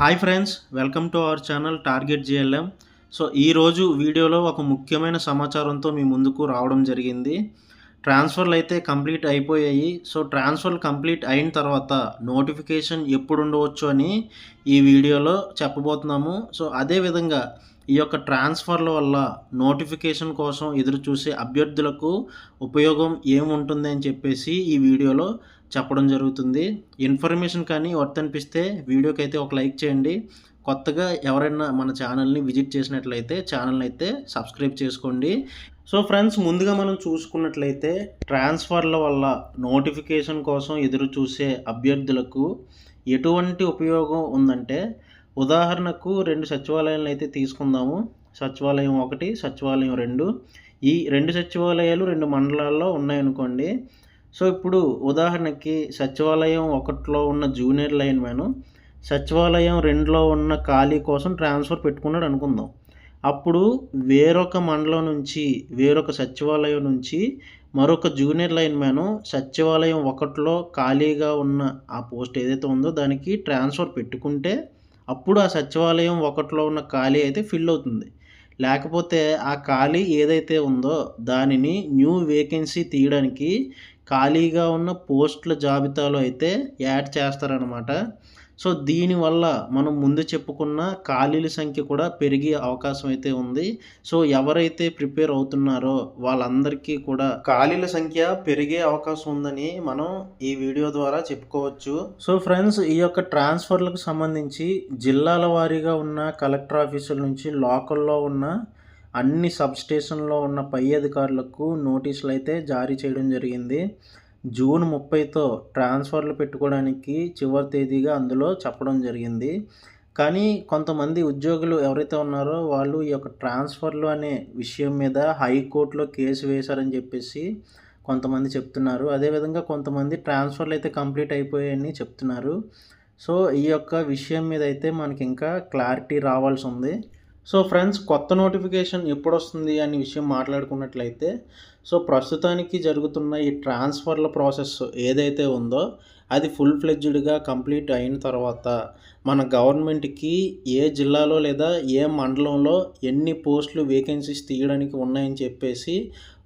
Hi friends welcome to our channel Target GLM so ఈరోజు వీడియోలో ఒక ముఖ్యమైన సమాచారంతో మీ ముందుకు రావడం జరిగింది. ట్రాన్స్ఫర్లు అయితే కంప్లీట్ అయిపోయాయి. సో ట్రాన్స్ఫర్లు కంప్లీట్ అయిన తర్వాత నోటిఫికేషన్ ఎప్పుడు ఉండవచ్చు అని ఈ వీడియోలో చెప్పబోతున్నాము. సో అదేవిధంగా ఈ యొక్క ట్రాన్స్ఫర్ల వల్ల నోటిఫికేషన్ కోసం ఎదురు చూసే అభ్యర్థులకు ఉపయోగం ఏముంటుంది అని చెప్పేసి ఈ వీడియోలో చెప్పడం జరుగుతుంది. ఇన్ఫర్మేషన్ కానీ వర్త్ అనిపిస్తే వీడియోకి అయితే ఒక లైక్ చేయండి. కొత్తగా ఎవరైనా మన ఛానల్ని విజిట్ చేసినట్లయితే ఛానల్ని అయితే సబ్స్క్రైబ్ చేసుకోండి. సో ఫ్రెండ్స్ ముందుగా మనం చూసుకున్నట్లయితే ట్రాన్స్ఫర్ల వల్ల నోటిఫికేషన్ కోసం ఎదురు చూసే అభ్యర్థులకు ఎటువంటి ఉపయోగం ఉందంటే ఉదాహరణకు రెండు సచివాలయాలను అయితే తీసుకుందాము. సచివాలయం ఒకటి సచివాలయం రెండు. ఈ రెండు సచివాలయాలు రెండు మండలాల్లో ఉన్నాయనుకోండి. సో ఇప్పుడు ఉదాహరణకి సచివాలయం ఒకటిలో ఉన్న జూనియర్ లైన్ మ్యాన్ సచివాలయం రెండులో ఉన్న ఖాళీ కోసం ట్రాన్స్ఫర్ పెట్టుకున్నాడు అనుకుందాం. అప్పుడు వేరొక మండలం నుంచి వేరొక సచివాలయం నుంచి మరొక జూనియర్ లైన్ మ్యాన్ సచివాలయం ఒకటిలో ఖాళీగా ఉన్న ఆ పోస్ట్ ఏదైతే ఉందో దానికి ట్రాన్స్ఫర్ పెట్టుకుంటే అప్పుడు ఆ సచివాలయం ఒకటిలో ఉన్న ఖాళీ అయితే ఫిల్ అవుతుంది. లేకపోతే ఆ ఖాళీ ఏదైతే ఉందో దానిని న్యూ వేకెన్సీ తీయడానికి ఖాళీగా ఉన్న పోస్టుల జాబితాలో అయితే యాడ్ చేస్తారనమాట సో దీనివల్ల మనం ముందు చెప్పుకున్న ఖాళీల సంఖ్య కూడా పెరిగే అవకాశం అయితే ఉంది. సో ఎవరైతే ప్రిపేర్ అవుతున్నారో వాళ్ళందరికీ కూడా ఖాళీల సంఖ్య పెరిగే అవకాశం ఉందని మనం ఈ వీడియో ద్వారా చెప్పుకోవచ్చు. సో ఫ్రెండ్స్ ఈ యొక్క ట్రాన్స్ఫర్లకు సంబంధించి జిల్లాల వారీగా ఉన్న కలెక్టర్ ఆఫీసుల నుంచి లోకల్లో ఉన్న అన్ని సబ్ స్టేషన్లో ఉన్న పై అధికారులకు నోటీసులు అయితే జారీ చేయడం జరిగింది. జూన్ ముప్పైతో ట్రాన్స్ఫర్లు పెట్టుకోవడానికి చివరి తేదీగా అందులో చెప్పడం జరిగింది. కానీ కొంతమంది ఉద్యోగులు ఎవరైతే ఉన్నారో వాళ్ళు ఈ యొక్క ట్రాన్స్ఫర్లు అనే విషయం మీద హైకోర్టులో కేసు వేశారని చెప్పేసి కొంతమంది చెప్తున్నారు. అదేవిధంగా కొంతమంది ట్రాన్స్ఫర్లు అయితే కంప్లీట్ అయిపోయాయని చెప్తున్నారు. సో ఈ యొక్క విషయం మీద అయితే మనకి ఇంకా క్లారిటీ రావాల్సి ఉంది. సో ఫ్రెండ్స్ కొత్త నోటిఫికేషన్ ఎప్పుడు వస్తుంది అనే విషయం మాట్లాడుకున్నట్లయితే సో ప్రస్తుతానికి జరుగుతున్న ఈ ట్రాన్స్ఫర్ల ప్రాసెస్ ఏదైతే ఉందో అది ఫుల్ ఫ్లెడ్జ్డ్గా కంప్లీట్ అయిన తర్వాత మన గవర్నమెంట్కి ఏ జిల్లాలో లేదా ఏ మండలంలో ఎన్ని పోస్టులు వేకెన్సీస్ తీయడానికి ఉన్నాయని చెప్పేసి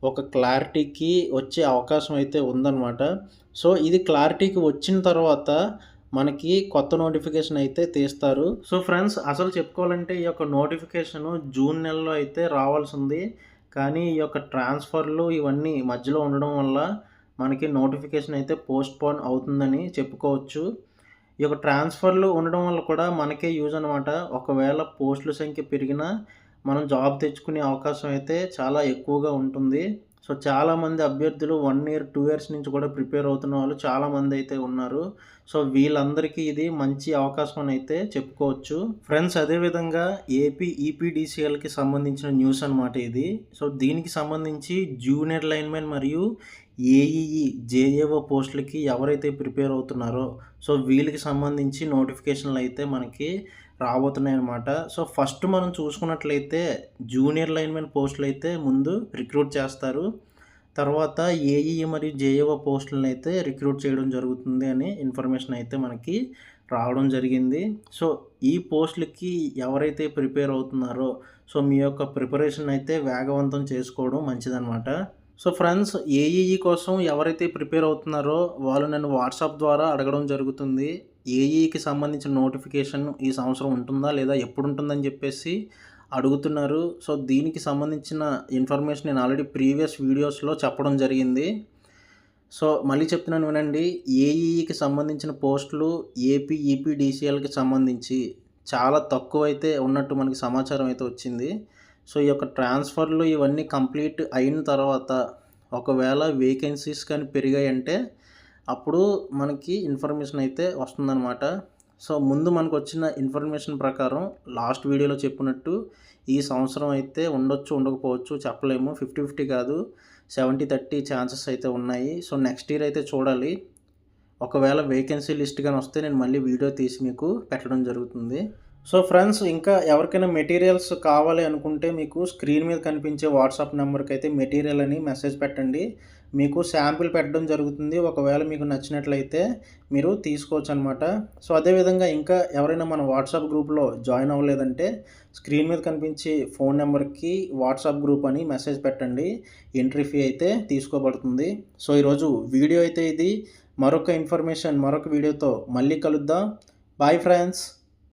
ఒక క్లారిటీకి వచ్చే అవకాశం అయితే ఉందన్నమాట. సో ఇది క్లారిటీకి వచ్చిన తర్వాత మనకి కొత్త నోటిఫికేషన్ అయితే తీస్తారు. సో ఫ్రెండ్స్ అసలు చెప్పుకోవాలంటే ఈ యొక్క నోటిఫికేషన్ జూన్ నెలలో అయితే రావాల్సి ఉంది కానీ ఈ యొక్క ట్రాన్స్ఫర్లు ఇవన్నీ మధ్యలో ఉండడం వల్ల మనకి నోటిఫికేషన్ అయితే పోస్ట్పోన్ అవుతుందని చెప్పుకోవచ్చు. ఈ యొక్క ట్రాన్స్ఫర్లు ఉండడం వల్ల కూడా మనకే యూజ్ అనమాట ఒకవేళ పోస్టుల సంఖ్య పెరిగినా మనం జాబ్ తెచ్చుకునే అవకాశం అయితే చాలా ఎక్కువగా ఉంటుంది. సో చాలామంది అభ్యర్థులు వన్ ఇయర్ టూ ఇయర్స్ నుంచి కూడా ప్రిపేర్ అవుతున్న వాళ్ళు చాలామంది అయితే ఉన్నారు. సో వీళ్ళందరికీ ఇది మంచి అవకాశం అని అయితే చెప్పుకోవచ్చు. ఫ్రెండ్స్ అదేవిధంగా ఏపీ ఈపీడీసీఎల్కి సంబంధించిన న్యూస్ అనమాట ఇది. సో దీనికి సంబంధించి జూనియర్ లైన్మెన్ మరియు ఏఈఈ జేఏఓ పోస్టులకి ఎవరైతే ప్రిపేర్ అవుతున్నారో సో వీళ్ళకి సంబంధించి నోటిఫికేషన్లు అయితే మనకి రాబోతున్నాయి అనమాట సో ఫస్ట్ మనం చూసుకున్నట్లయితే జూనియర్ లైన్మెన్ పోస్టులు అయితే ముందు రిక్రూట్ చేస్తారు. తర్వాత ఏఈఈ మరియు జేఏఓ పోస్టులను అయితే రిక్రూట్ చేయడం జరుగుతుంది అని ఇన్ఫర్మేషన్ అయితే మనకి రావడం జరిగింది. సో ఈ పోస్టులకి ఎవరైతే ప్రిపేర్ అవుతున్నారో సో మీ యొక్క ప్రిపరేషన్ అయితే వేగవంతం చేసుకోవడం మంచిదన్నమాట. సో ఫ్రెండ్స్ ఏఈఈ కోసం ఎవరైతే ప్రిపేర్ అవుతున్నారో వాళ్ళు నన్ను వాట్సాప్ ద్వారా అడగడం జరుగుతుంది. ఏఈకి సంబంధించిన నోటిఫికేషన్ ఈ సంవత్సరం ఉంటుందా లేదా ఎప్పుడు ఉంటుందని చెప్పేసి అడుగుతున్నారు. సో దీనికి సంబంధించిన ఇన్ఫర్మేషన్ నేను ఆల్రెడీ ప్రీవియస్ వీడియోస్లో చెప్పడం జరిగింది. సో మళ్ళీ చెప్తున్నాను వినండి. ఏఈకి సంబంధించిన పోస్టులు ఏపీ ఈపీడీసీఎల్కి సంబంధించి చాలా తక్కువ అయితే ఉన్నట్టు మనకి సమాచారం అయితే వచ్చింది. సో ఈ యొక్క ట్రాన్స్ఫర్లు ఇవన్నీ కంప్లీట్ అయిన తర్వాత ఒకవేళ వేకెన్సీస్ కానీ పెరిగాయంటే అప్పుడు మనకి ఇన్ఫర్మేషన్ అయితే వస్తుందన్నమాట. సో ముందు మనకు వచ్చిన ఇన్ఫర్మేషన్ ప్రకారం లాస్ట్ వీడియోలో చెప్పినట్టు ఈ సంవత్సరం అయితే ఉండొచ్చు ఉండకపోవచ్చు చెప్పలేము. ఫిఫ్టీ ఫిఫ్టీ కాదు సెవెంటీ థర్టీ ఛాన్సెస్ అయితే ఉన్నాయి. సో నెక్స్ట్ ఇయర్ అయితే చూడాలి. ఒకవేళ వేకెన్సీ లిస్ట్ కానీ వస్తే నేను మళ్ళీ వీడియో తీసి మీకు పెట్టడం జరుగుతుంది. సో ఫ్రెండ్స్ ఇంకా ఎవరికైనా మెటీరియల్స్ కావాలి అనుకుంటే మీకు స్క్రీన్ మీద కనిపించే వాట్సాప్ నెంబర్కి అయితే మెటీరియల్ అని మెసేజ్ పెట్టండి. మీకు శాంపిల్ పెట్టడం జరుగుతుంది. ఒకవేళ మీకు నచ్చినట్లయితే మీరు తీసుకోవచ్చు అనమాట సో అదేవిధంగా ఇంకా ఎవరైనా మన వాట్సాప్ గ్రూప్లో జాయిన్ అవ్వలేదంటే స్క్రీన్ మీద కనిపించే ఫోన్ నెంబర్కి వాట్సాప్ గ్రూప్ అని మెసేజ్ పెట్టండి. ఎంట్రీ ఫీ అయితే తీసుకోబడుతుంది. సో ఈరోజు వీడియో అయితే ఇది. మరొక ఇన్ఫర్మేషన్ మరొక వీడియోతో మళ్ళీ కలుద్దాం. Bye friends.